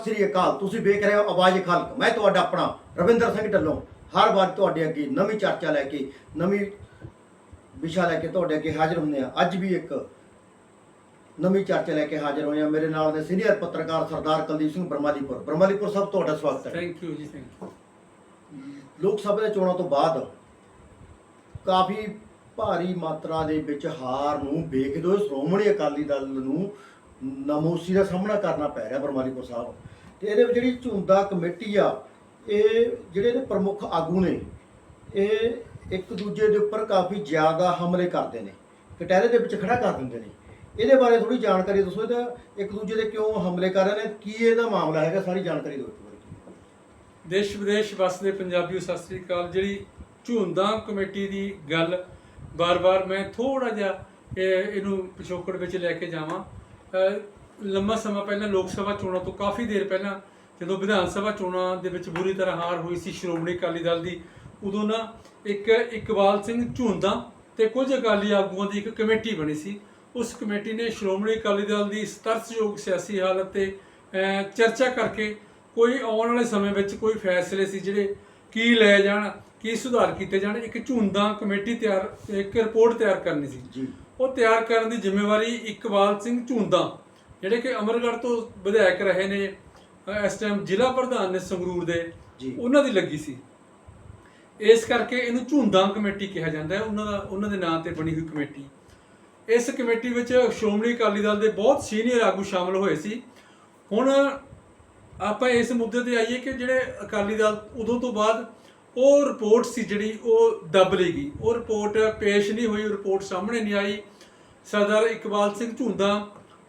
ਸਤਿ ਸ੍ਰੀ ਅਕਾਲ। ਤੁਸੀਂ ਵੇਖ ਰਹੇ ਹੋ ਆਵਾਜ਼ ਖਲਕ। ਮੈਂ ਤੁਹਾਡਾ ਆਪਣਾ ਰਵਿੰਦਰ ਸਿੰਘ ਢੱਲੋਂ। ਹਰ ਵਾਰ ਤੁਹਾਡੇ ਅੱਗੇ ਨਵੀਂ ਚਰਚਾ ਲੈ ਕੇ ਨਵੀਂ ਵਿਸ਼ਾ ਲੈ ਕੇ ਤੁਹਾਡੇ ਅੱਗੇ ਹਾਜ਼ਰ ਹੁੰਦੇ ਆ ਅੱਜ ਵੀ ਇੱਕ ਨਵੀਂ ਚਰਚਾ ਲੈ ਕੇ ਹਾਜ਼ਰ ਹੋਏ ਆ ਮੇਰੇ ਨਾਲ ਦੇ ਸੀਨੀਅਰ ਪੱਤਰਕਾਰ ਸਰਦਾਰ ਕੁਲਦੀਪ ਸਿੰਘ ਬਰਮਾਲੀਪੁਰ। ਬਰਮਾਲੀਪੁਰ ਸਾਹਿਬ ਤੁਹਾਡਾ ਸਵਾਗਤ ਹੈ। Thank you ji thank you Lok Sabha ਦੇ ਚੋਣਾਂ ਤੋਂ ਬਾਅਦ ਕਾਫੀ ਭਾਰੀ ਮਾਤਰਾ ਦੇ ਵਿੱਚ ਹਾਰ ਨੂੰ ਵੇਖਦੇ ਹੋਏ ਸ਼੍ਰੋਮਣੀ ਅਕਾਲੀ ਦਲ ਨੂੰ ਨਮੋਸੀ ਦਾ ਸਾਹਮਣਾ ਕਰਨਾ ਪੈ ਰਿਹਾ ਬਰਮਾਲੀਪੁਰ ਸਾਹਿਬ। ਤੇ ਇਹਦੇ ਵਿੱਚ ਜਿਹੜੀ ਝੁੰਦਾ ਕਮੇਟੀ ਆ, ਇਹ ਜਿਹੜੇ ਇਹਦੇ ਪ੍ਰਮੁੱਖ ਆਗੂ ਨੇ, ਇਹ ਇੱਕ ਦੂਜੇ ਦੇ ਉੱਪਰ ਕਾਫੀ ਜ਼ਿਆਦਾ ਹਮਲੇ ਕਰਦੇ ਨੇ, ਕਟਹਿਰੇ ਦੇ ਵਿੱਚ ਖੜਾ ਕਰ ਦਿੰਦੇ ਨੇ। ਇਹਦੇ ਬਾਰੇ ਥੋੜੀ ਜਾਣਕਾਰੀ ਦੱਸੋ, ਇਹਦਾ ਇੱਕ ਦੂਜੇ ਦੇ ਕਿਉਂ ਹਮਲੇ ਕਰ ਰਹੇ ਨੇ, ਕੀ ਇਹਦਾ ਮਾਮਲਾ ਹੈਗਾ, ਸਾਰੀ ਜਾਣਕਾਰੀ ਦਿਓ ਇੱਕ ਵਾਰੀ। ਦੇਸ਼ ਵਿਦੇਸ਼ ਵਸਦੇ ਪੰਜਾਬੀਓ, ਸਤਿ ਸ੍ਰੀ ਅਕਾਲ। ਜਿਹੜੀ ਝੂੰਦਾਂ ਕਮੇਟੀ ਦੀ ਗੱਲ ਬਾਰ-ਬਾਰ ਮੈਂ ਥੋੜਾ ਜਿਹਾ ਇਹ- ਇਹਨੂੰ ਪਿਛੋਕੜ ਵਿੱਚ ਲੈ ਕੇ ਜਾਵਾਂ। ਲੰਮਾ ਸਮਾਂ ਪਹਿਲਾਂ ਲੋਕ ਸਭਾ ਚੋਣਾਂ ਤੋਂ ਕਾਫੀ ਦੇਰ ਪਹਿਲਾਂ ਜਦੋਂ ਵਿਧਾਨ ਸਭਾ ਚੋਣਾਂ ਦੇ ਵਿੱਚ ਬੁਰੀ ਤਰ੍ਹਾਂ ਹਾਰ ਹੋਈ ਸੀ ਸ਼੍ਰੋਮਣੀ ਅਕਾਲੀ ਦਲ ਦੀ, ਉਦੋਂ ਨਾ ਇੱਕ ਇਕਬਾਲ ਸਿੰਘ ਝੁੰਦਾ ਤੇ ਕੁਝ ਅਕਾਲੀ ਆਗੂਆਂ ਦੀ ਇੱਕ ਕਮੇਟੀ ਬਣੀ ਸੀ। ਉਸ ਕਮੇਟੀ ਨੇ ਸ਼੍ਰੋਮਣੀ ਅਕਾਲੀ ਦਲ ਦੀ ਸਤਰਸਯੋਗ ਸਿਆਸੀ ਹਾਲਤ ਤੇ ਚਰਚਾ ਕਰਕੇ ਕੋਈ ਆਉਣ ਵਾਲੇ ਸਮੇਂ ਵਿੱਚ ਕੋਈ ਫੈਸਲੇ ਸੀ ਜਿਹੜੇ ਕੀ ਲੈ ਜਾਣ, ਕੀ ਸੁਧਾਰ ਕੀਤੇ ਜਾਣ, ਇੱਕ ਝੁੰਦਾ ਕਮੇਟੀ ਤਿਆਰ, ਇੱਕ ਰਿਪੋਰਟ ਤਿਆਰ ਕਰਨੀ ਸੀ। ਜੀ। ਉਹ ਤਿਆਰ ਕਰਨ ਦੀ ਜ਼ਿੰਮੇਵਾਰੀ ਇਕਬਾਲ ਸਿੰਘ ਝੁੰਦਾ ਜਿਹੜੇ ਕਿ ਅਮਰਗੜ੍ਹ ਤੋਂ ਵਿਧਾਇਕ ਰਹੇ ਨੇ ਇਸ ਟਾਈਮ ਜ਼ਿਲ੍ਹਾ ਪ੍ਰਧਾਨ ਨੇ ਸੰਗਰੂਰ ਦੇ ਜੀ। ਉਹਨਾਂ ਦੀ ਲੱਗੀ ਸੀ। ਇਸ ਕਰਕੇ ਇਹਨੂੰ ਝੁੰਦਾ ਕਮੇਟੀ ਕਿਹਾ ਜਾਂਦਾ ਹੈ ਉਹਨਾਂ ਦਾ ਉਹਨਾਂ ਦੇ ਨਾਂ ਤੇ ਬਣੀ ਹੋਈ ਕਮੇਟੀ। ਇਸ ਕਮੇਟੀ ਵਿੱਚ ਸ਼੍ਰੋਮਣੀ ਅਕਾਲੀ ਦਲ ਦੇ ਬਹੁਤ ਸੀਨੀਅਰ ਆਗੂ ਸ਼ਾਮਲ ਹੋਏ ਸੀ। ਹੁਣ ਆਪਾਂ ਇਸ ਮੁੱਦੇ ਤੇ ਆਈਏ ਕਿ ਜਿਹੜੇ ਅਕਾਲੀ ਦਲ ਉਦੋਂ ਤੋਂ ਬਾਅਦ ਉਹ ਰਿਪੋਰਟ ਸੀ ਜਿਹੜੀ ਉਹ ਦੱਬ ਲਈ ਗਈ। ਉਹ ਰਿਪੋਰਟ ਪੇਸ਼ ਨਹੀਂ ਹੋਈ ਰਿਪੋਰਟ ਸਾਹਮਣੇ ਨਹੀਂ ਆਈ। ਸਰਦਾਰ ਇਕਬਾਲ ਸਿੰਘ ਝੁੰਦਾ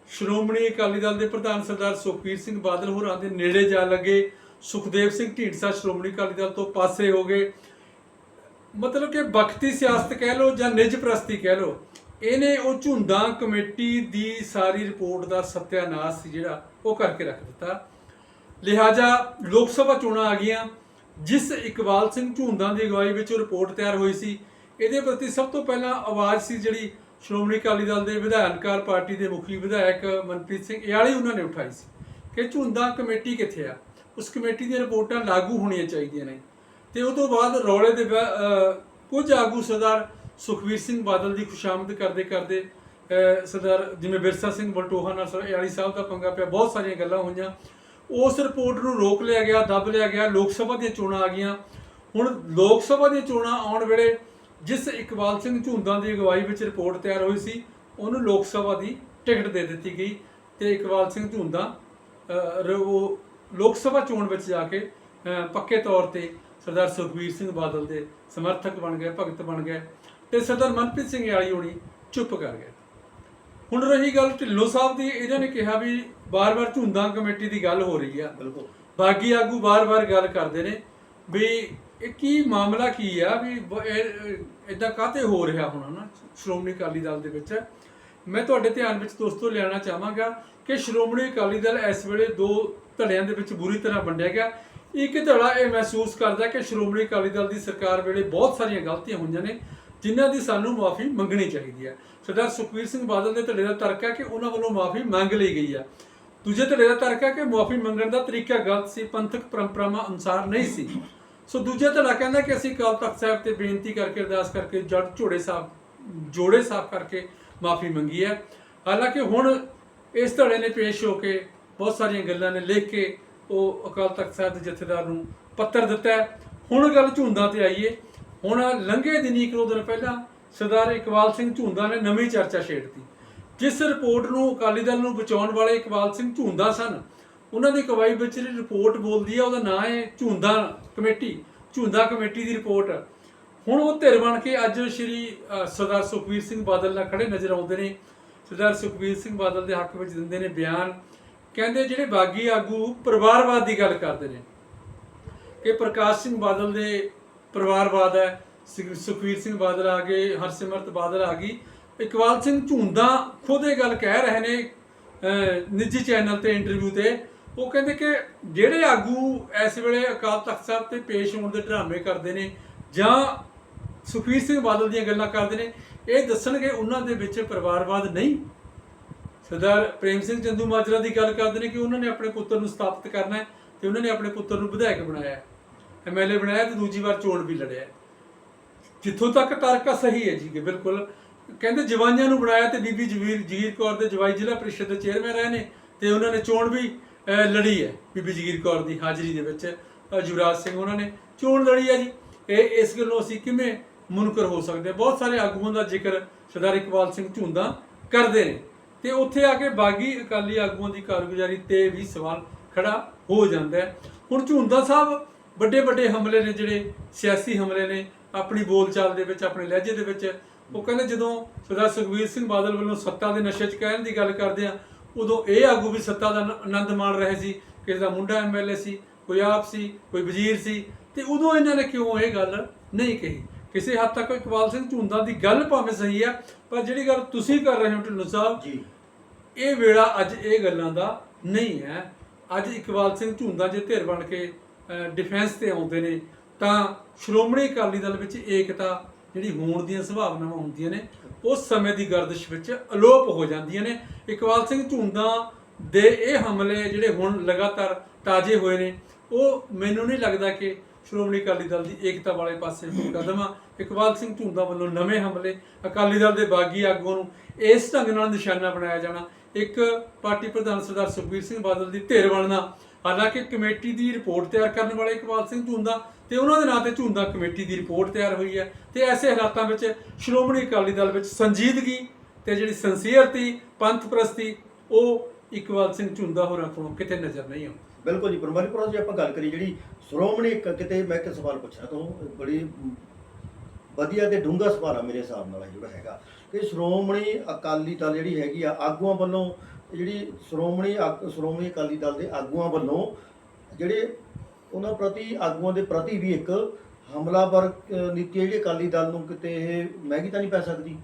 ਸ਼੍ਰੋਮਣੀ ਅਕਾਲੀ ਦਲ ਦੇ ਪ੍ਰਧਾਨ ਸਰਦਾਰ ਸੁਖਬੀਰ ਸਿੰਘ ਬਾਦਲ ਹੋਰਾਂ ਦੇ ਨੇੜੇ ਜਾ ਲੱਗੇ। ਸੁਖਦੇਵ ਸਿੰਘ ਢੀਂਡਸਾ ਸ਼੍ਰੋਮਣੀ ਅਕਾਲੀ ਦਲ ਤੋਂ ਪਾਸੇ ਹੋ ਗਏ। ਮਤਲਬ ਕਿ ਵਕਤੀ ਸਿਆਸਤ ਕਹਿ ਲਓ ਜਾਂ ਨਿੱਜ ਪ੍ਰਸਤੀ ਕਹਿ ਲਓ, ਇਹਨੇ ਉਹ ਝੁੰਦਾ ਕਮੇਟੀ ਦੀ ਸਾਰੀ ਰਿਪੋਰਟ ਦਾ ਸਤਿਆਨਾਸ਼ ਸੀ ਜਿਹੜਾ ਉਹ ਕਰਕੇ ਰੱਖ ਦਿੱਤਾ। ਲਿਹਾਜ਼ਾ ਲੋਕ ਸਭਾ ਚੋਣਾਂ ਆ ਗਈਆਂ। ਜਿਸ ਇਕਬਾਲ ਸਿੰਘ ਝੁੰਦਾ ਦੀ ਅਗਵਾਈ ਵਿੱਚ ਉਹ ਰਿਪੋਰਟ ਤਿਆਰ ਹੋਈ ਸੀ, ਇਹਦੇ ਪ੍ਰਤੀ ਸਭ ਤੋਂ ਪਹਿਲਾਂ ਆਵਾਜ਼ ਸੀ ਜਿਹੜੀ ਸ਼੍ਰੋਮਣੀ ਅਕਾਲੀ ਦਲ ਦੇ ਵਿਧਾਨਕਾਰ ਪਾਰਟੀ ਦੇ ਮੁਖੀ ਵਿਧਾਇਕ ਮਨਪ੍ਰੀਤ ਸਿੰਘ ਇਆਲੀ ਉਹਨਾਂ ਨੇ ਉਠਾਈ ਸੀ ਕਿ ਝੁੰਦਾ ਕਮੇਟੀ ਕਿੱਥੇ ਆ? ਉਸ ਕਮੇਟੀ ਦੀਆਂ ਰਿਪੋਰਟਾਂ ਲਾਗੂ ਹੋਣੀਆਂ ਚਾਹੀਦੀਆਂ ਨੇ। ਤੇ ਉਹ ਤੋਂ ਬਾਅਦ ਰੌਲੇ ਦੇ ਕੁਝ ਆਗੂ ਸਰਦਾਰ ਸੁਖਵੀਰ ਸਿੰਘ ਬਾਦਲ ਦੀ ਖੁਸ਼ਾਮਦ ਕਰਦੇ ਕਰਦੇ ਸਰਦਾਰ ਜਿਵੇਂ ਬਿਰਸਾ ਸਿੰਘ ਬਲਟੋਹਾ ਨਾਲ ਸਰ ਇਆਲੀ ਸਾਹਿਬ ਦਾ ਪੰਗਾ ਪਿਆ, ਬਹੁਤ ਸਾਰੀਆਂ ਗੱਲਾਂ ਹੋਈਆਂ। ਉਸ ਰਿਪੋਰਟ ਨੂੰ ਰੋਕ ਲਿਆ ਗਿਆ, ਦੱਬ ਲਿਆ ਗਿਆ, ਲੋਕ ਸਭਾ ਦੀਆਂ ਚੋਣਾਂ ਆ ਗਈਆਂ। ਹੁਣ ਲੋਕ ਸਭਾ ਦੀਆਂ ਚੋਣਾਂ ਆਉਣ ਵੇਲੇ ਜਿਸ ਇਕਬਾਲ ਸਿੰਘ ਝੁੰਦਾਂ ਦੀ ਅਗਵਾਈ ਵਿੱਚ ਰਿਪੋਰਟ ਤਿਆਰ ਹੋਈ ਸੀ ਉਹਨੂੰ ਲੋਕ ਸਭਾ ਦੀ ਟਿਕਟ ਦੇ ਦਿੱਤੀ ਗਈ ਤੇ ਇਕਬਾਲ ਸਿੰਘ ਝੁੰਦਾਂ ਉਹ ਲੋਕ ਸਭਾ ਚੋਣ ਵਿੱਚ ਜਾ ਕੇ ਪੱਕੇ ਤੌਰ ਤੇ ਸਰਦਾਰ ਸੁਖਬੀਰ ਸਿੰਘ ਬਾਦਲ ਦੇ ਸਮਰਥਕ ਬਣ ਗਏ ਭਗਤ ਬਣ ਗਏ ਤੇ ਸਰਦਾਰ ਮਨਪ੍ਰੀਤ ਸਿੰਘ ਯਾਲੀ ਹੋਣੀ ਚੁੱਪ ਕਰ ਗਏ। ਹੁਣ ਰਹੀ ਗੱਲ ਢਿੱਲੋਂ ਸਾਹਿਬ ਦੀ ਇਹਨਾਂ ਨੇ ਕਿਹਾ ਵੀ ਬਾਰ-ਬਾਰ ਝੁੰਦਾਂ ਕਮੇਟੀ ਦੀ ਗੱਲ ਹੋ ਰਹੀ ਆ। ਬਿਲਕੁਲ। ਬਾਗੀ ਆਗੂ ਬਾਰ-ਬਾਰ ਗੱਲ ਕਰਦੇ ਨੇ ਵੀ ਇਹ ਕੀ ਮਾਮਲਾ ਕੀ ਆ ਵੀ ਇਦਾਂ ਕਾਤੇ ਹੋ ਰਿਹਾ ਹੁਣ, ਹਨਾ? ਸ਼੍ਰੋਮਣੀ ਅਕਾਲੀ ਦਲ ਦੇ ਵਿੱਚ? ਮੈਂ ਤੁਹਾਡੇ ਧਿਆਨ ਵਿੱਚ ਦੋਸਤੋ ਲਿਆਉਣਾ ਚਾਹਾਂਗਾ ਕਿ ਸ਼੍ਰੋਮਣੀ ਅਕਾਲੀ ਦਲ ਇਸ ਵੇਲੇ ਦੋ ਧੜਿਆਂ ਦੇ ਵਿੱਚ ਬੁਰੀ ਤਰ੍ਹਾਂ ਵੰਡਿਆ ਗਿਆ। ਇੱਕ ਧੜਾ ਇਹ ਮਹਿਸੂਸ ਕਰਦਾ ਕਿ ਸ਼੍ਰੋਮਣੀ ਅਕਾਲੀ ਦਲ ਦੀ ਸਰਕਾਰ ਵੇਲੇ ਬਹੁਤ ਸਾਰੀਆਂ ਗਲਤੀਆਂ ਹੋਈਆਂ ਨੇ, ਜਿਨ੍ਹਾਂ ਦੀ ਸਾਨੂੰ ਮਾਫੀ ਮੰਗਣੀ ਚਾਹੀਦੀ ਹੈ ਸਰਦਾਰ ਸੁਖਬੀਰ ਸਿੰਘ ਬਾਦਲ ਦੇ ਧੜੇ ਦਾ ਤਰਕ ਹੈ ਕਿ ਉਹਨਾਂ ਵੱਲੋਂ ਮਾਫੀ ਮੰਗ ਲਈ ਗਈ ਹੈ ਦੂਜੇ ਧੜੇ ਦਾ ਤਰਕ ਹੈ ਕਿ ਮਾਫੀ ਮੰਗਣ ਦਾ ਤਰੀਕਾ ਗਲਤ ਸੀ, ਪੰਥਕ ਪਰੰਪਰਾਵਾਂ ਅਨੁਸਾਰ ਨਹੀਂ ਸੀ। ਸੋ ਦੂਜਾ ਧੜਾ ਕਹਿੰਦਾ ਕਿ ਅਸੀਂ ਅਕਾਲ ਤਖਤ ਸਾਹਿਬ ਤੇ ਬੇਨਤੀ ਕਰਕੇ ਅਰਦਾਸ ਕਰਕੇ ਜੜ ਝੋੜੇ ਸਾਹਿਬ, ਜੋੜੇ ਸਾਹਿਬ ਕਰਕੇ ਮਾਫੀ ਮੰਗੀ ਹੈ। ਹਾਲਾਂਕਿ ਹੁਣ ਇਸ ਧੜੇ ਨੇ ਪੇਸ਼ ਹੋ ਕੇ ਬਹੁਤ ਸਾਰੀਆਂ ਗੱਲਾਂ ਨੇ ਲਿਖ ਕੇ ਉਹ ਅਕਾਲ ਤਖਤ ਸਾਹਿਬ ਦੇ ਜਥੇਦਾਰ ਨੂੰ ਪੱਤਰ ਦਿੱਤਾ ਹੈ। ਹੁਣ ਗੱਲ ਝੁੰਦਾ ਤੇ ਆਈਏ। ਹੁਣ ਲੰਘੇ ਦਿਨੀ ਇੱਕ ਦੋ ਦਿਨ ਪਹਿਲਾਂ ਸਰਦਾਰ ਇਕਬਾਲ ਸਿੰਘ ਝੁੰਦਾ ਨੇ ਨਵੀਂ ਚਰਚਾ ਛੇੜਤੀ। ਜਿਸ ਰਿਪੋਰਟ ਨੂੰ ਅਕਾਲੀ ਦਲ ਨੂੰ ਬਚਾਉਣ ਵਾਲੇ ਇਕਬਾਲ ਸਿੰਘ ਝੁੰਦਾ ਸਨ, ਉਹਨਾਂ ਦੀ ਅਗਵਾਈ ਵਿੱਚ ਜਿਹੜੀ ਰਿਪੋਰਟ ਬੋਲਦੀ ਹੈ, ਉਹਦਾ ਨਾਂ ਹੈ ਝੁੰਦਾ ਕਮੇਟੀ। ਝੁੰਦਾ ਕਮੇਟੀ ਦੀ ਰਿਪੋਰਟ। ਹੁਣ ਉਹ ਧਿਰ ਬਣ ਕੇ ਅੱਜ ਸ਼੍ਰੀ ਸਰਦਾਰ ਸੁਖਬੀਰ ਸਿੰਘ ਬਾਦਲ ਨਾਲ ਖੜੇ ਨਜ਼ਰ ਆਉਂਦੇ ਨੇ। ਸਰਦਾਰ ਸੁਖਬੀਰ ਸਿੰਘ ਬਾਦਲ ਦੇ ਹੱਕ ਵਿੱਚ ਦਿੰਦੇ ਨੇ ਬਿਆਨ। ਕਹਿੰਦੇ ਜਿਹੜੇ ਬਾਗੀ ਆਗੂ ਪਰਿਵਾਰਵਾਦ ਦੀ ਗੱਲ ਕਰਦੇ ਨੇ। ਕਿ ਪ੍ਰਕਾਸ਼ ਸਿੰਘ ਬਾਦਲ ਦੇ ਪਰਿਵਾਰਵਾਦ ਹੈ ਸੁਖ- ਸੁਖਬੀਰ ਸਿੰਘ ਬਾਦਲ ਆ ਗਏ, ਹਰਸਿਮਰਤ ਬਾਦਲ ਆ ਗਈ। ਇਕਬਾਲ ਸਿੰਘ ਝੁੰਦਾ ਖੁਦ ਇਹ ਗੱਲ ਕਹਿ ਰਹੇ ਨੇ ਨਿੱਜੀ ਚੈਨਲ ਤੇ ਇੰਟਰਵਿਊ ਤੇ। ਉਹ ਕਹਿੰਦੇ ਕਿ ਜਿਹੜੇ ਆਗੂ ਇਸ ਵੇਲੇ ਅਕਾਲ ਤਖਤ ਸਾਹਿਬ ਤੇ ਪੇਸ਼ ਹੋਣ ਦੇ ਡਰਾਮੇ ਕਰਦੇ ਨੇ ਜਾਂ ਸੁਖਬੀਰ ਸਿੰਘ ਬਾਦਲ ਦੀਆਂ ਗੱਲਾਂ ਕਰਦੇ ਨੇ, ਇਹ ਦੱਸਣਗੇ ਉਹਨਾਂ ਦੇ ਵਿੱਚ ਪਰਿਵਾਰਵਾਦ ਨਹੀਂ। ਸਰਦਾਰ ਪ੍ਰੇਮ ਸਿੰਘ ਚੰਦੂ ਮਾਜਰਾ ਦੀ ਗੱਲ ਕਰਦੇ ਨੇ ਕਿ ਉਹਨਾਂ ਨੇ ਆਪਣੇ ਪੁੱਤਰ ਨੂੰ ਸਥਾਪਿਤ ਕਰਨਾ ਹੈ ਤੇ ਉਹਨਾਂ ਨੇ ਆਪਣੇ ਪੁੱਤਰ ਨੂੰ ਵਿਧਾਇਕ ਬਣਾਇਆ ਐਮਐਲਏ ਬਣਾਇਆ ਤੇ ਦੂਜੀ ਵਾਰ ਚੋਣ ਵੀ ਲੜਿਆ ਜਿੱਥੋਂ ਤੱਕ ਤਰਕਾ ਸਹੀ ਹੈ ਜੀ ਕਿ ਬਿਲਕੁਲ। ਕਹਿੰਦੇ ਜਵਾਈਆਂ ਨੂੰ ਬਣਾਇਆ ਤੇ ਬੀਬੀ ਜਵੀਰ ਜਗੀਰ ਕੌਰ ਦੇ ਜਵਾਈ ਜ਼ਿਲ੍ਹਾ ਪ੍ਰੀਸ਼ਦ ਦੇ ਚੇਅਰਮੈਨ ਰਹੇ ਨੇ ਤੇ ਉਹਨਾਂ ਨੇ ਚੋਣ ਵੀ ਲੜੀ ਹੈ ਬੀਬੀ ਜਗੀਰ ਕੌਰ ਦੀ ਹਾਜ਼ਰੀ ਦੇ ਵਿੱਚ। ਅਹ, ਯੁਵਰਾਜ ਸਿੰਘ ਉਹਨਾਂ ਨੇ ਚੋਣ ਲੜੀ ਹੈ ਜੀ। ਇਹ ਇਸ ਗੱਲੋਂ ਅਸੀਂ ਕਿਵੇਂ ਮੁਨਕਰ ਹੋ ਸਕਦੇ ਹਾਂ? ਬਹੁਤ ਸਾਰੇ ਆਗੂਆਂ ਦਾ ਜ਼ਿਕਰ ਸਰਦਾਰ ਇਕਬਾਲ ਸਿੰਘ ਝੁੰਦਾ ਕਰਦੇ ਨੇ। ਤੇ ਉੱਥੇ ਆ ਕੇ ਬਾਗੀ ਅਕਾਲੀ ਆਗੂਆਂ ਦੀ ਕਾਰਗੁਜ਼ਾਰੀ ਤੇ ਵੀ ਸਵਾਲ ਖੜਾ ਹੋ ਜਾਂਦਾ ਹੈ। ਹੁਣ ਝੁੰਦਾ ਸਾਹਿਬ ਵੱਡੇ ਵੱਡੇ ਹਮਲੇ ਨੇ ਜਿਹੜੇ ਸਿਆਸੀ ਹਮਲੇ ਨੇ ਆਪਣੀ ਬੋਲਚਾਲ ਦੇ ਵਿੱਚ ਆਪਣੇ ਲਹਿਜੇ ਦੇ ਵਿੱਚ ਉਹ ਕਹਿੰਦੇ ਜਦੋਂ ਸਰਦਾਰ ਸੁਖਬੀਰ ਸਿੰਘ ਬਾਦਲ ਵੱਲੋਂ ਸੱਤਾ ਦੇ ਨਸ਼ੇ 'ਚ ਕਹਿਣ ਦੀ ਗੱਲ ਕਰਦੇ ਆ ਉਦੋਂ ਇਹ ਆਗੂ ਵੀ ਸੱਤਾ ਦਾ ਆਨੰਦ ਮਾਣ ਰਹੇ ਸੀ ਕਿਸੇ ਦਾ ਮੁੰਡਾ ਐਮਐਲਏ ਸੀ ਕੋਈ ਆਪ ਸੀ ਕੋਈ ਵਜ਼ੀਰ ਸੀ ਤੇ ਉਦੋਂ ਇਹਨਾਂ ਨੇ ਕਿਉਂ ਇਹ ਗੱਲ ਨਹੀਂ ਕਹੀ? ਕਿਸੇ ਹੱਦ ਤੱਕ ਇਕਬਾਲ ਸਿੰਘ ਝੁੰਦਾ ਦੀ ਗੱਲ ਭਾਵੇਂ ਸਹੀ ਆ ਪਰ ਜਿਹੜੀ ਗੱਲ ਤੁਸੀਂ ਕਰ ਰਹੇ ਹੋ ਢਿੱਲੋਂ ਸਾਹਿਬ ਜੀ। ਇਹ ਵੇੜਾ ਅੱਜ ਇਹ ਗੱਲਾਂ ਦਾ ਨਹੀਂ ਹੈ। ਅੱਜ ਇਕਬਾਲ ਸਿੰਘ ਝੁੰਦਾ ਜੇ ਧਿਰ ਬਣ ਕੇ ਡਿਫੈਂਸ ਤੇ ਆਉਂਦੇ ਨੇ ਤਾਂ ਸ਼੍ਰੋਮਣੀ ਅਕਾਲੀ ਦਲ ਵਿੱਚ ਏਕਤਾ ਜਿਹੜੀ ਹੋਣ ਦੀਆਂ ਸੰਭਾਵਨਾਵਾਂ ਹੁੰਦੀਆਂ ਨੇ, ਉਸ ਸਮੇਂ ਦੀ ਗਰਦਸ਼ ਵਿੱਚ ਅਲੋਪ ਹੋ ਜਾਂਦੀਆਂ ਨੇ। ਇਕਬਾਲ ਸਿੰਘ ਝੁੰਦਾ ਦੇ ਇਹ ਹਮਲੇ ਜਿਹੜੇ ਹੁਣ ਲਗਾਤਾਰ ਤਾਜ਼ੇ ਹੋਏ ਨੇ, ਉਹ ਮੈਨੂੰ ਨਹੀਂ ਲੱਗਦਾ ਕਿ ਸ਼੍ਰੋਮਣੀ ਅਕਾਲੀ ਦਲ ਦੀ ਏਕਤਾ ਵਾਲੇ ਪਾਸੇ ਕਦਮ ਆ। ਇਕਬਾਲ ਸਿੰਘ ਝੁੰਦਾ ਵੱਲੋਂ ਨਵੇਂ ਹਮਲੇ, ਅਕਾਲੀ ਦਲ ਦੇ ਬਾਗੀ ਆਗੂਆਂ ਨੂੰ ਇਸ ਢੰਗ ਨਾਲ ਨਿਸ਼ਾਨਾ ਬਣਾਇਆ ਜਾਣਾ, ਇੱਕ ਪਾਰਟੀ ਪ੍ਰਧਾਨ ਸਰਦਾਰ ਸੁਖਬੀਰ ਸਿੰਘ ਬਾਦਲ ਦੀ ਧਿਰ ਬਣਨਾ, ਹਾਲਾਂਕਿ ਕਮੇਟੀ ਦੀ ਰਿਪੋਰਟ ਤਿਆਰ ਕਰਨ ਵਾਲੇ ਇਕਬਾਲ ਸਿੰਘ ਝੁੰਦਾ ਤੇ ਉਹਨਾਂ ਦੇ ਨਾਂ ਤੇ ਝੁੰਦਾ ਕਮੇਟੀ ਦੀ ਰਿਪੋਰਟ ਤਿਆਰ ਹੋਈ ਹੈ ਤੇ ਐਸੇ ਹਾਲਾਤਾਂ ਵਿੱਚ ਸ਼੍ਰੋਮਣੀ ਅਕਾਲੀ ਦਲ ਵਿੱਚ ਸੰਜੀਦਗੀ ਤੇ ਜਿਹੜੀ ਸੰਸੀਅਰਤੀ ਪੰਥ ਪ੍ਰਸਤੀ ਉਹ ਇਕਬਾਲ ਸਿੰਘ ਝੁੰਦਾ ਹੋਰਾਂ ਕੋਲੋਂ ਕਿਤੇ ਨਜ਼ਰ ਨਹੀਂ ਆਉਂਦੀ। ਬਿਲਕੁਲ ਜੀ ਪਰਮਾਲੀ ਜੀ, ਆਪਾਂ ਗੱਲ ਕਰੀ ਜਿਹੜੀ ਸ਼੍ਰੋਮਣੀ ਕਿਤੇ ਮੈਂ ਇੱਕ ਸਵਾਲ ਪੁੱਛਣਾ ਤੁਹਾਨੂੰ ਬੜੀ ਵਧੀਆ ਤੇ ਡੂੰਘਾ ਸਵਾਲ ਆ ਮੇਰੇ ਹਿਸਾਬ ਨਾਲ ਇਹ ਜਿਹੜਾ ਹੈਗਾ ਕਿ ਸ਼੍ਰੋਮਣੀ ਅਕਾਲੀ ਦਲ ਜਿਹੜੀ ਹੈਗੀ ਆ, ਆਗੂਆਂ ਵੱਲੋਂ ਜਿਹੜੀ ਸ਼੍ਰੋਮਣੀ ਆਗ- ਸ਼੍ਰੋਮਣੀ ਅਕਾਲੀ ਦਲ ਦੇ ਆਗੂਆਂ ਵੱਲੋਂ ਜਿਹੜੇ ਉਹਨਾਂ ਪ੍ਰਤੀ, ਆਗੂਆਂ ਦੇ ਪ੍ਰਤੀ ਵੀ ਇੱਕ ਹਮਲਾਵਰ ਨੀਤੀ ਹੈ ਜਿਹੜੀ ਅਕਾਲੀ ਦਲ ਨੂੰ ਕਿਤੇ ਇਹ ਮਹਿੰਗੀ ਤਾਂ ਨਹੀਂ ਪੈ ਸਕਦੀ।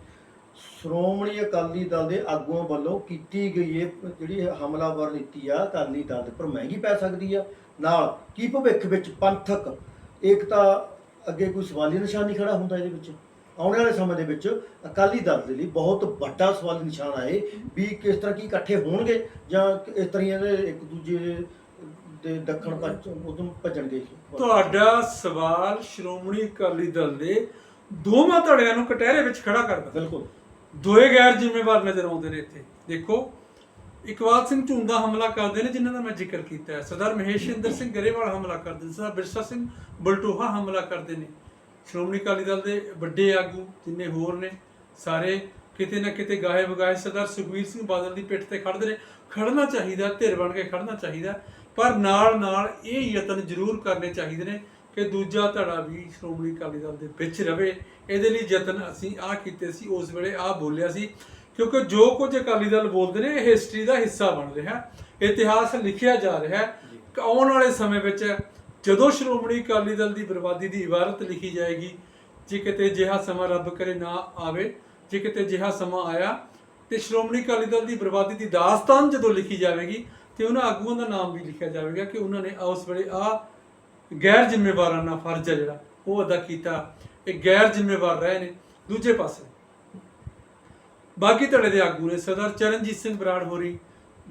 ਸ਼੍ਰੋਮਣੀ ਅਕਾਲੀ ਦਲ ਦੇ ਆਗੂਆਂ ਵੱਲੋਂ ਕੀਤੀ ਗਈ ਇਹ ਜਿਹੜੀ ਹਮਲਾਵਰ ਨੀਤੀ ਆ, ਅਕਾਲੀ ਦਲ ਦੇ ਪਰ ਮਹਿੰਗੀ ਪੈ ਸਕਦੀ ਆ। ਨਾਲ ਕੀ ਭਵਿੱਖ ਵਿੱਚ ਪੰਥਕ ਏਕਤਾ ਅੱਗੇ ਕੋਈ ਸਵਾਲੀ ਨਿਸ਼ਾਨ ਨਹੀਂ ਖੜਾ ਹੁੰਦਾ ਇਹਦੇ ਵਿੱਚ? ਆਉਣ ਵਾਲੇ ਸਮੇਂ ਦੇ ਵਿੱਚ ਅਕਾਲੀ ਦਲ ਦੇ ਲਈ ਬਹੁਤ ਵੱਡਾ ਸਵਾਲੀ ਨਿਸ਼ਾਨ ਆਏ ਵੀ ਕਿਸ ਤਰ੍ਹਾਂ ਕੀ ਇਕੱਠੇ ਹੋਣਗੇ ਜਾਂ ਇਸ ਤਰ੍ਹਾਂ ਇਹਦੇ ਇੱਕ ਦੂਜੇ ਦੇ ਦੱਖਣ ਪੱਛ ਉਦੋਂ ਭੱਜਣਗੇ ਤੁਹਾਡਾ ਸਵਾਲ ਸ਼੍ਰੋਮਣੀ ਅਕਾਲੀ ਦਲ ਦੇ ਦੋਵਾਂ ਧੜਿਆਂ ਨੂੰ ਕਟਹਿਰੇ ਵਿੱਚ ਖੜਾ ਕਰਦਾ ਬਿਲਕੁਲ। ਦੋਏ ਗੈਰ ਜ਼ਿੰਮੇਵਾਰ ਨਜ਼ਰ ਆਉਂਦੇ ਨੇ ਇੱਥੇ। ਦੇਖੋ ਇਕਬਾਲ ਸਿੰਘ ਝੁੰਦਾ ਹਮਲਾ ਕਰਦੇ ਨੇ ਜਿਨ੍ਹਾਂ ਦਾ ਮੈਂ ਜ਼ਿਕਰ ਕੀਤਾ ਹੈ। ਸਰਦਾਰ ਮਹੇਸ਼ਿੰਦਰ ਸਿੰਘ ਗਰੇਵਾਲ ਹਮਲਾ ਕਰਦੇ ਨੇ ਸਰਦਾਰ ਬਿਰਸਾ ਸਿੰਘ ਬਲਟੋਹਾ ਹਮਲਾ ਕਰਦੇ ਨੇ। ਸ਼੍ਰੋਮਣੀ ਅਕਾਲੀ ਦਲ ਦੇ ਵੱਡੇ ਆਗੂ ਜਿੰਨੇ ਹੋਰ ਨੇ ਸਾਰੇ ਕਿਤੇ ਨਾ ਕਿਤੇ ਗਾਹੇ ਬਗਾਏ ਸਰਦਾਰ ਸੁਖਬੀਰ ਸਿੰਘ ਬਾਦਲ ਦੀ ਪਿੱਠ ਤੇ ਖੜਦੇ ਨੇ। ਖੜਨਾ ਚਾਹੀਦਾ, ਧਿਰ ਬਣ ਕੇ ਖੜਨਾ ਚਾਹੀਦਾ, ਪਰ ਨਾਲ ਨਾਲ ਇਹ ਯਤਨ ਜ਼ਰੂਰ ਕਰਨੇ ਚਾਹੀਦੇ ਨੇ ਕਿ ਦੂਜਾ ਧੜਾ ਵੀ ਸ਼੍ਰੋਮਣੀ ਅਕਾਲੀ ਦਲ ਦੇ ਵਿੱਚ ਰਵੇ। ਇਹਦੇ ਲਈ ਯਤਨ ਅਸੀਂ ਆਹ ਕੀਤੇ ਸੀ, ਉਸ ਵੇਲੇ ਆਹ ਬੋਲਿਆ ਸੀ, ਕਿਉਂਕਿ ਜੋ ਕੁਝ ਅਕਾਲੀ ਦਲ ਬੋਲਦੇ ਨੇ, ਇਹ ਹਿਸਟਰੀ ਦਾ ਹਿੱਸਾ ਬਣ ਰਿਹਾ, ਇਤਿਹਾਸ ਲਿਖਿਆ ਜਾ ਰਿਹਾ। ਹੈ ਆਉਣ ਵਾਲੇ ਸਮੇਂ ਵਿੱਚ ਜਦੋਂ ਸ਼੍ਰੋਮਣੀ ਅਕਾਲੀ ਦਲ ਦੀ ਬਰਬਾਦੀ ਦੀ ਇਬਾਰਤ ਲਿਖੀ ਜਾਏਗੀ, ਜੇ ਕਿਤੇ ਜਿਹਾ ਸਮਾਂ ਰੱਬ ਕਰੇ ਨਾ ਆਵੇ ਜੇ ਕਿਤੇ ਜਿਹਾ ਸਮਾਂ ਆਇਆ ਤੇ ਸ਼੍ਰੋਮਣੀ ਅਕਾਲੀ ਦਲ ਦੀ ਬਰਬਾਦੀ ਦੀ ਦਾਸਤਾਨ ਜਦੋਂ ਲਿਖੀ ਜਾਵੇਗੀ ਤੇ ਉਹਨਾਂ ਆਗੂਆਂ ਦਾ ਨਾਮ ਵੀ ਲਿਖਿਆ ਜਾਵੇਗਾ ਕਿ ਉਹਨਾਂ ਨੇ ਉਸ ਵੇਲੇ ਆ ਗੈਰ ਜ਼ਿੰਮੇਵਾਰਾਨਾ ਫਰਜ਼ ਹੈ ਜਿਹੜਾ, ਉਹ ਅਦਾ ਕੀਤਾ। ਇਹ ਗੈਰ ਜ਼ਿੰਮੇਵਾਰ ਰਹੇ ਨੇ। ਦੂਜੇ ਪਾਸੇ ਬਾਕੀ ਧੜੇ ਦੇ ਆਗੂ ਨੇ ਸਰਦਾਰ ਚਰਨਜੀਤ ਸਿੰਘ ਬਰਾੜ ਹੋਰੀ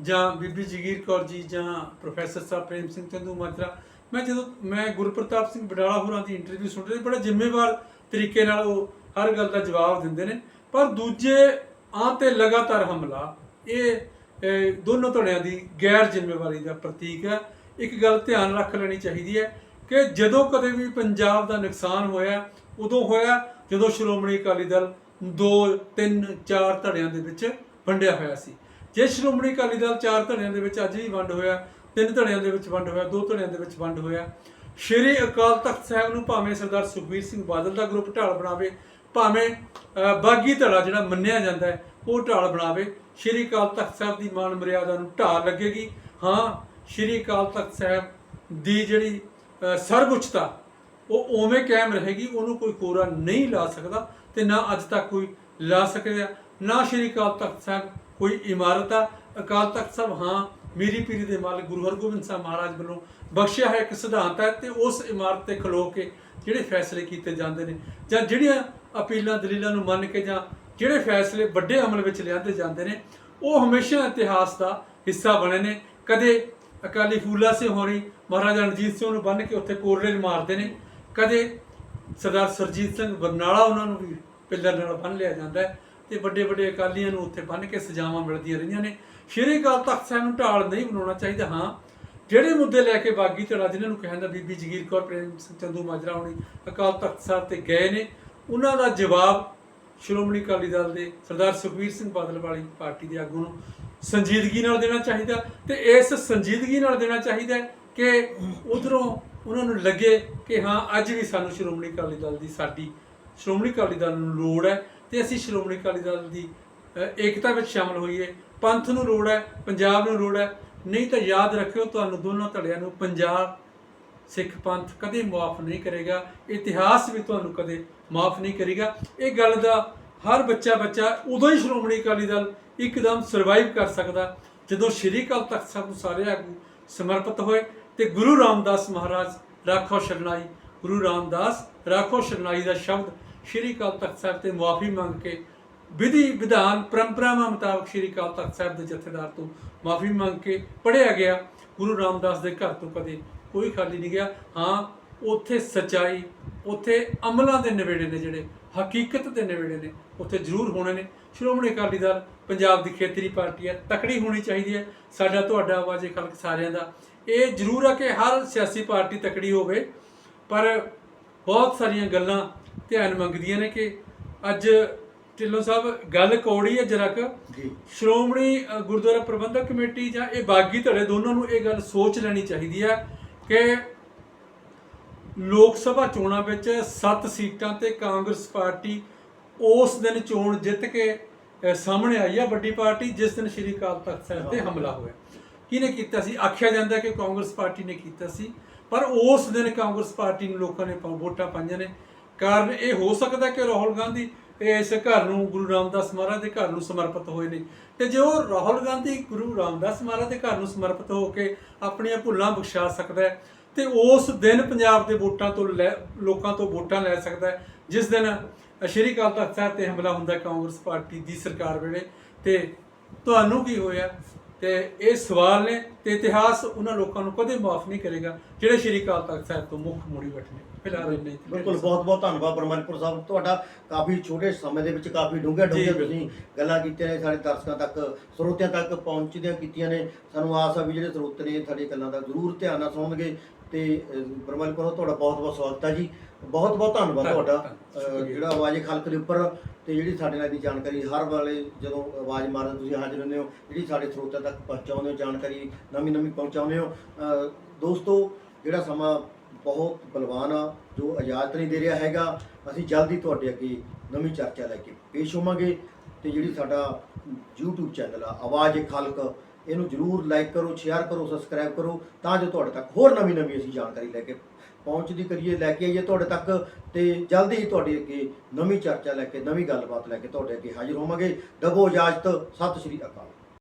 ਜਾਂ ਬੀਬੀ ਜਗੀਰ ਕੌਰ ਜੀ ਜਾਂ ਪ੍ਰੋਫੈਸਰ ਸਾਹਿਬ ਪ੍ਰੇਮ ਸਿੰਘ ਚੰਦੂ ਮਾਜਰਾ, ਮੈਂ ਜਦੋਂ ਮੈਂ ਗੁਰਪ੍ਰਤਾਪ ਸਿੰਘ ਬਡਾਲਾ ਹੋਰਾਂ ਦੀ ਇੰਟਰਵਿਊ ਸੁਣ ਰਹੀ ਬੜਾ ਜ਼ਿੰਮੇਵਾਰ ਤਰੀਕੇ ਨਾਲ ਉਹ ਹਰ ਗੱਲ ਦਾ ਜਵਾਬ ਦਿੰਦੇ ਨੇ। ਪਰ ਦੂਜੇ ਆਂ ਤੇ ਲਗਾਤਾਰ ਹਮਲਾ, ਇਹ ਇਹ ਦੋਨੋਂ ਧੜਿਆਂ ਦੀ ਗੈਰ ਜ਼ਿੰਮੇਵਾਰੀ ਦਾ ਪ੍ਰਤੀਕ ਹੈ। ਇੱਕ ਗੱਲ ਧਿਆਨ ਰੱਖ ਲੈਣੀ ਚਾਹੀਦੀ ਹੈ ਕਿ ਜਦੋਂ ਕਦੇ ਵੀ ਪੰਜਾਬ ਦਾ ਨੁਕਸਾਨ ਹੋਇਆ, ਉਦੋਂ ਹੋਇਆ ਜਦੋਂ ਸ਼੍ਰੋਮਣੀ ਅਕਾਲੀ ਦਲ 2 3 4 ਧੜਿਆਂ ਦੇ ਵਿੱਚ ਵੰਡਿਆ ਹੋਇਆ ਸੀ। ਜੇ ਸ਼੍ਰੋਮਣੀ ਅਕਾਲੀ ਦਲ ਚਾਰ ਧੜਿਆਂ ਦੇ ਵਿੱਚ ਅੱਜ ਵੀ ਵੰਡ ਹੋਇਆ, ਤਿੰਨ ਧੜਿਆਂ ਦੇ ਵਿੱਚ ਵੰਡ ਹੋਇਆ, ਦੋ ਧੜਿਆਂ ਦੇ ਵਿੱਚ ਵੰਡ ਹੋਇਆ, ਸ਼੍ਰੀ ਅਕਾਲ ਤਖਤ ਸਾਹਿਬ ਨੂੰ ਭਾਵੇਂ ਸਰਦਾਰ ਸੁਖਬੀਰ ਸਿੰਘ ਬਾਦਲ ਦਾ ਗਰੁੱਪ ਢਾਲ ਬਣਾਵੇ ਭਾਵੇਂ ਬਾਗੀ ਧੜਾ ਜਿਹੜਾ ਮੰਨਿਆ ਜਾਂਦਾ ਹੈ ਉਹ ਢਾਲ ਬਣਾਵੇ। ਸ਼੍ਰੀ ਅਕਾਲ ਤਖਤ ਸਾਹਿਬ ਦੀ ਮਾਨ ਮਰਿਆਦਾ ਨੂੰ ਢਾਲ ਲੱਗੇਗੀ। ਹਾਂ ਸ਼੍ਰੀ ਅਕਾਲ ਤਖਤ ਸਾਹਿਬ ਦੀ ਜਿਹੜੀ ਅਹ, ਸਰਵਉੱਚਤਾ ਉਹ ਉਵੇਂ ਕਾਇਮ ਰਹੇਗੀ ਉਹਨੂੰ ਕੋਈ ਕੋਰਾ ਨਹੀਂ ਲਾ ਸਕਦਾ ਤੇ ਨਾ ਅੱਜ ਤੱਕ ਕੋਈ ਲਾ ਸਕਿਆ। ਨਾ ਸ਼੍ਰੀ ਅਕਾਲ ਤਖਤ ਸਾਹਿਬ ਕੋਈ ਇਮਾਰਤ ਆ। ਅਕਾਲ ਤਖਤ ਸਾਹਿਬ ਹਾਂ ਮੀਰੀ ਪੀਰੀ ਦੇ ਮਾਲਕ ਗੁਰੂ ਹਰਗੋਬਿੰਦ ਸਾਹਿਬ ਮਹਾਰਾਜ ਵੱਲੋਂ ਬਖਸ਼ਿਆ ਹੈ ਇੱਕ ਸਿਧਾਂਤ ਹੈ ਤੇ ਉਸ ਇਮਾਰਤ ਤੇ ਖਲੋ ਕੇ ਜਿਹੜੇ ਫੈਸਲੇ ਕੀਤੇ ਜਾਂਦੇ ਨੇ ਜਾਂ ਜਿਹੜੀਆਂ ਅਪੀਲਾਂ, ਦਲੀਲਾਂ ਨੂੰ ਮੰਨ ਕੇ ਜਾਂ ਜਿਹੜੇ ਫੈਸਲੇ ਵੱਡੇ ਅਮਲ ਵਿੱਚ ਲਿਆਂਦੇ ਜਾਂਦੇ ਨੇ, ਉਹ ਹਮੇਸ਼ਾ ਇਤਿਹਾਸ ਦਾ ਹਿੱਸਾ ਬਣੇ ਨੇ। ਕਦੇ ਅਕਾਲੀ ਫੂਲਾ ਸਿੰਘ ਹੋਣੀ, ਮਹਾਰਾਜਾ ਰਣਜੀਤ ਸਿੰਘ ਨੂੰ ਬੰਨ੍ਹ ਕੇ ਉੱਥੇ ਕੋਰਲੇ ਮਾਰਦੇ ਨੇ। ਕਦੇ ਸਰਦਾਰ ਸਰਜੀਤ ਸਿੰਘ ਬਰਨਾਲਾ ਉਹਨਾਂ ਨੂੰ ਵੀ ਪਿੱਲਰ ਨਾਲ ਬੰਨ੍ਹ ਲਿਆ ਜਾਂਦਾ ਹੈ ਤੇ ਵੱਡੇ ਵੱਡੇ ਅਕਾਲੀਆਂ ਨੂੰ ਉੱਥੇ ਬੰਨ੍ਹ ਕੇ ਸਜ਼ਾਵਾਂ ਮਿਲਦੀਆਂ ਰਹੀਆਂ ਨੇ। ਸ਼੍ਰੀ ਅਕਾਲ ਤਖਤ ਸਾਹਿਬ ਨੂੰ ਢਾਲ ਨਹੀਂ ਬਣਾਉਣਾ ਚਾਹੀਦਾ, ਹਾਂ। ਜਿਹੜੇ ਮੁੱਦੇ ਲੈ ਕੇ ਬਾਗੀ ਧੜਾ, ਜਿਨ੍ਹਾਂ ਨੂੰ ਕਹਿੰਦਾ ਬੀਬੀ ਜਗੀਰ ਕੌਰ, ਪ੍ਰੇਮ ਸਿੰਘ ਚੰਦੂ ਮਾਜਰਾ ਹੋਣੀ, ਅਕਾਲ ਤਖਤ ਸਾਹਿਬ ਤੇ ਗਏ ਨੇ ਉਹਨਾਂ ਦਾ ਜਵਾਬ ਸ਼੍ਰੋਮਣੀ ਅਕਾਲੀ ਦਲ ਦੇ ਸਰਦਾਰ ਸੁਖਬੀਰ ਸਿੰਘ ਬਾਦਲ ਵਾਲੀ ਪਾਰਟੀ ਦੇ ਆਗੂ ਨੂੰ ਸੰਜੀਦਗੀ ਨਾਲ ਦੇਣਾ ਚਾਹੀਦਾ ਤੇ ਇਸ ਸੰਜੀਦਗੀ ਨਾਲ ਦੇਣਾ ਚਾਹੀਦਾ ਕਿ ਉਧਰੋਂ ਉਹਨਾਂ ਨੂੰ ਲੱਗੇ ਕਿ ਹਾਂ, ਅੱਜ ਵੀ ਸਾਨੂੰ ਸ਼੍ਰੋਮਣੀ ਅਕਾਲੀ ਦਲ ਦੀ ਸਾਡੀ ਸ਼੍ਰੋਮਣੀ ਅਕਾਲੀ ਦਲ ਨੂੰ ਲੋੜ ਹੈ ਤੇ ਅਸੀਂ ਸ਼੍ਰੋਮਣੀ ਅਕਾਲੀ ਦਲ ਦੀ ਏਕਤਾ ਵਿੱਚ ਸ਼ਾਮਲ ਹੋਈਏ। ਪੰਥ ਨੂੰ ਲੋੜ ਹੈ, ਪੰਜਾਬ ਨੂੰ ਲੋੜ ਹੈ। ਨਹੀਂ ਤਾਂ ਯਾਦ ਰੱਖਿਓ, ਤੁਹਾਨੂੰ ਦੋਨਾਂ ਧੜਿਆਂ ਨੂੰ ਪੰਜਾਬ ਸਿੱਖ ਪੰਥ ਕਦੇ ਮਾਫ ਨਹੀਂ ਕਰੇਗਾ। ਇਤਿਹਾਸ ਵੀ ਤੁਹਾਨੂੰ ਕਦੇ ਮਾਫ ਨਹੀਂ ਕਰੇਗਾ। ਇਹ ਗੱਲ ਦਾ ਹਰ ਬੱਚਾ ਬੱਚਾ ਉਦੋਂ ਹੀ ਸ਼੍ਰੋਮਣੀ ਅਕਾਲੀ ਦਲ ਇੱਕਦਮ ਸਰਵਾਈਵ ਕਰ ਸਕਦਾ। ਜਦੋਂ ਸ਼੍ਰੀ ਅਕਾਲ ਤਖਤ ਸਾਹਿਬ ਨੂੰ ਸਾਰੇ ਆਗੂ ਸਮਰਪਿਤ ਹੋਏ ਤੇ ਗੁਰੂ ਰਾਮਦਾਸ ਮਹਾਰਾਜ ਰਾਖੋ ਸ਼ਰਨਾਈ ਗੁਰੂ ਰਾਮਦਾਸ ਰਾਖੋ ਸ਼ਰਨਾਈ ਦਾ ਸ਼ਬਦ ਸ਼੍ਰੀ ਅਕਾਲ ਤਖਤ ਸਾਹਿਬ ਤੇ ਮਾਫ਼ੀ ਮੰਗ ਕੇ ਵਿਧੀ ਵਿਧਾਨ ਪਰੰਪਰਾਵਾਂ ਮੁਤਾਬਕ ਸ਼੍ਰੀ ਅਕਾਲ ਤਖਤ ਸਾਹਿਬ ਦੇ ਜਥੇਦਾਰ ਤੋਂ ਮਾਫੀ ਮੰਗ ਕੇ ਪੜਿਆ ਗਿਆ। ਗੁਰੂ ਰਾਮਦਾਸ ਦੇ ਘਰ ਤੋਂ ਕਦੇ ਕੋਈ ਖਾਲੀ ਨਹੀਂ ਗਿਆ। ਹਾਂ ਉੱਥੇ ਸਚਾਈ ਉੱਥੇ ਅਮਲਾਂ ਦੇ ਨਿਵੇੜੇ ਨੇ ਜਿਹੜੇ ਹਕੀਕਤ ਦੇ ਨਿਵੇੜੇ ਨੇ ਉੱਥੇ ਜ਼ਰੂਰ ਹੋਣੇ ਨੇ। ਸ਼੍ਰੋਮਣੀ ਅਕਾਲੀ ਦਲ ਪੰਜਾਬ ਦੀ ਖੇਤਰੀ ਪਾਰਟੀ ਹੈ ਤਕੜੀ ਹੋਣੀ ਚਾਹੀਦੀ ਹੈ। ਸਾਡਾ ਤੁਹਾਡਾ ਆਵਾਜ਼ੇ ਖਲਕ ਸਾਰਿਆਂ ਦਾ। ਇਹ ਜ਼ਰੂਰ ਹੈ ਕਿ ਹਰ ਸਿਆਸੀ ਪਾਰਟੀ ਤਕੜੀ ਹੋਵੇ ਪਰ ਬਹੁਤ ਸਾਰੀਆਂ ਗੱਲਾਂ ਧਿਆਨ ਮੰਗਦੀਆਂ ਨੇ ਕਿ ਅੱਜ ਢਿੱਲੋਂ ਸਾਹਿਬ ਗੱਲ ਕੌੜੀ ਹੈ ਜਰਾ ਕੁ। ਸ਼੍ਰੋਮਣੀ ਗੁਰਦੁਆਰਾ ਪ੍ਰਬੰਧਕ ਕਮੇਟੀ ਜਾਂ ਇਹ ਬਾਗੀ ਧੜੇ ਦੋਨਾਂ ਨੂੰ ਇਹ ਗੱਲ ਸੋਚ ਲੈਣੀ ਚਾਹੀਦੀ ਹੈ ਕਿ ਲੋਕ ਸਭਾ ਚੋਣਾਂ ਵਿੱਚ 7 ਸੀਟਾਂ ਤੇ ਕਾਂਗਰਸ ਪਾਰਟੀ ਉਸ ਦਿਨ ਚੋਣ ਜਿੱਤ ਕੇ ਸਾਹਮਣੇ ਆਈ ਹੈ ਵੱਡੀ ਪਾਰਟੀ, ਜਿਸ ਦਿਨ ਸ਼੍ਰੀ ਅਕਾਲ ਤਖਤ ਸਾਹਿਬ ਤੇ ਹਮਲਾ ਹੋਇਆ। ਕਿਹਨੇ ਕੀਤਾ ਸੀ? ਆਖਿਆ ਜਾਂਦਾ ਕਿ ਕਾਂਗਰਸ ਪਾਰਟੀ ਨੇ ਕੀਤਾ ਸੀ। ਪਰ ਉਸ ਦਿਨ ਕਾਂਗਰਸ ਪਾਰਟੀ ਨੂੰ ਲੋਕਾਂ ਨੇ ਵੋਟਾਂ ਪਾਈਆਂ ਨੇ। ਕਾਰਨ ਇਹ ਹੋ ਸਕਦਾ ਕਿ ਰਾਹੁਲ ਗਾਂਧੀ ਇਸ ਘਰ ਨੂੰ ਗੁਰੂ ਰਾਮਦਾਸ ਮਹਾਰਾਜ ਦੇ ਘਰ ਨੂੰ ਸਮਰਪਿਤ ਹੋਏ ਨੇ। ਤੇ ਜੇ ਉਹ ਰਾਹੁਲ ਗਾਂਧੀ ਗੁਰੂ ਰਾਮਦਾਸ ਮਹਾਰਾਜ ਦੇ ਘਰ ਨੂੰ ਸਮਰਪਿਤ ਹੋ ਕੇ ਆਪਣੀਆਂ ਭੁੱਲਾਂ ਬਖਸ਼ਾ ਸਕਦਾ ਹੈ ਤੇ ਉਸ ਦਿਨ ਪੰਜਾਬ ਦੇ ਵੋਟਾਂ ਤੋਂ ਲੋਕਾਂ ਤੋਂ ਵੋਟਾਂ ਲੈ ਸਕਦਾ ਹੈ। ਜਿਸ ਦਿਨ ਸ਼੍ਰੀ ਅਕਾਲ ਤਖਤ ਸਾਹਿਬ ਤੇ ਹਮਲਾ ਹੁੰਦਾ ਕਾਂਗਰਸ ਪਾਰਟੀ ਦੀ ਸਰਕਾਰ ਵੇਲੇ ਤੇ ਤੁਹਾਨੂੰ ਕੀ ਹੋਇਆ? ਤੇ ਇਹ ਸਵਾਲ ਨੇ ਤੇ ਇਤਿਹਾਸ ਉਹਨਾਂ ਲੋਕਾਂ ਨੂੰ ਕਦੇ ਮਾਫ ਨਹੀਂ ਕਰੇਗਾ ਜਿਹੜੇ ਸ਼੍ਰੀ ਅਕਾਲ ਤਖਤ ਸਾਹਿਬ ਤੋਂ ਮੁੱਖ ਮੋੜੀ ਬੈਠੇ ਫਿਲਹਾਲ ਇੰਨਾ ਬਿਲਕੁਲ ਬਹੁਤ ਬਹੁਤ ਧੰਨਵਾਦ ਬਰਮਨਪੁਰ ਸਾਹਿਬ। ਤੁਹਾਡਾ ਕਾਫੀ ਛੋਟੇ ਸਮੇਂ ਦੇ ਵਿੱਚ ਕਾਫੀ ਡੂੰਘੇ ਡੂੰਘੇ। ਤੁਸੀਂ ਗੱਲਾਂ ਕੀਤੀਆਂ ਨੇ ਸਾਡੇ ਦਰਸ਼ਕਾਂ ਤੱਕ ਸਰੋਤਿਆਂ ਤੱਕ ਪਹੁੰਚਦੀਆਂ ਕੀਤੀਆਂ ਨੇ। ਸਾਨੂੰ ਆਸ ਆ ਵੀ ਜਿਹੜੇ ਸਰੋਤੇ ਨੇ ਸਾਡੀ ਗੱਲਾਂ ਦਾ ਜ਼ਰੂਰ ਧਿਆਨ ਨਾਲ ਸੁਣਨਗੇ। ਤੇ ਬਰਮਨਪੁਰ ਤੁਹਾਡਾ ਬਹੁਤ ਬਹੁਤ ਸਵਾਗਤ ਹੈ ਜੀ ਬਹੁਤ ਬਹੁਤ ਧੰਨਵਾਦ ਧੰਨ- ਤੁਹਾਡਾ। ਜਿਹੜਾ ਆਵਾਜ਼ੇ ਖਲਕ ਦੇ ਉੱਪਰ ਤੇ ਜਿਹੜੀ ਸਾਡੇ ਨਾਲ ਦੀ ਜਾਣਕਾਰੀ ਹਰ ਵੇਲੇ ਜਦੋਂ ਆਵਾਜ਼ ਮਾਰਦੇ ਤੁਸੀਂ ਹਾਜ਼ਰ ਹੁੰਦੇ ਹੋ ਜਿਹੜੀ ਸਾਡੇ ਸਰੋਤਿਆਂ ਤੱਕ ਪਹੁੰਚਾਉਂਦੇ ਹੋ ਜਾਣਕਾਰੀ ਨਵੀਂ ਨਵੀਂ ਪਹੁੰਚਾਉਂਦੇ ਹੋ ਦੋਸਤੋ ਜਿਹੜਾ ਸਮਾਂ ਬਹੁਤ ਬਲਵਾਨ ਆ ਜੋ ਇਜਾਜ਼ਤ ਨਹੀਂ ਦੇ ਰਿਹਾ ਹੈਗਾ ਅਸੀਂ ਜਲਦੀ ਤੁਹਾਡੇ ਅੱਗੇ ਨਵੀਂ ਚਰਚਾ ਲੈ ਕੇ ਪੇਸ਼ ਹੋਵਾਂਗੇ ਤੇ ਜਿਹੜੀ ਸਾਡਾ YouTube ਚੈਨਲ ਆ ਆਵਾਜ਼ ਖਲਕ ਇਹਨੂੰ ਜਰੂਰ ਲਾਈਕ ਕਰੋ ਸ਼ੇਅਰ ਕਰੋ ਸਬਸਕ੍ਰਾਈਬ ਕਰੋ, ਤਾਂ ਜੋ ਤੁਹਾਡੇ ਤੱਕ ਹੋਰ ਨਵੀਂ ਨਵੀਂ ਅਸੀਂ ਜਾਣਕਾਰੀ ਲੈ ਕੇ ਪਹੁੰਚਦੀ ਕਰੀਏ, ਲੈ ਕੇ ਆਈਏ ਤੁਹਾਡੇ ਤੱਕ ਤੇ ਜਲਦੀ ਹੀ ਤੁਹਾਡੇ ਅੱਗੇ ਨਵੀਂ ਚਰਚਾ ਲੈ ਕੇ, ਨਵੀਂ ਗੱਲਬਾਤ ਲੈ ਕੇ ਤੁਹਾਡੇ ਅੱਗੇ ਹਾਜ਼ਰ ਹੋਵਾਂਗੇ। ਦਬੋ ਇਜਾਜ਼ਤ, ਸਤਿ ਸ਼੍ਰੀ ਅਕਾਲ।